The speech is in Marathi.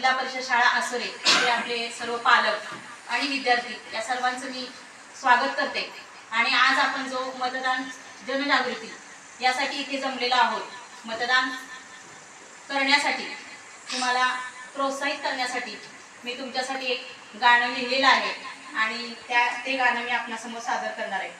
जिल्हा परिषद शाळा आसरे हे आपले सर्व पालक आणि विद्यार्थी या सर्वांचं मी स्वागत करते. आणि आज आपण जो मतदान जनजागृती यासाठी इथे जमलेलो आहोत मतदान करण्यासाठी तुम्हाला प्रोत्साहित करण्यासाठी मी तुमच्यासाठी एक गाणं लिहिलेलं आहे आणि त्या ते गाणं मी आपणासमोर सादर करणार आहे.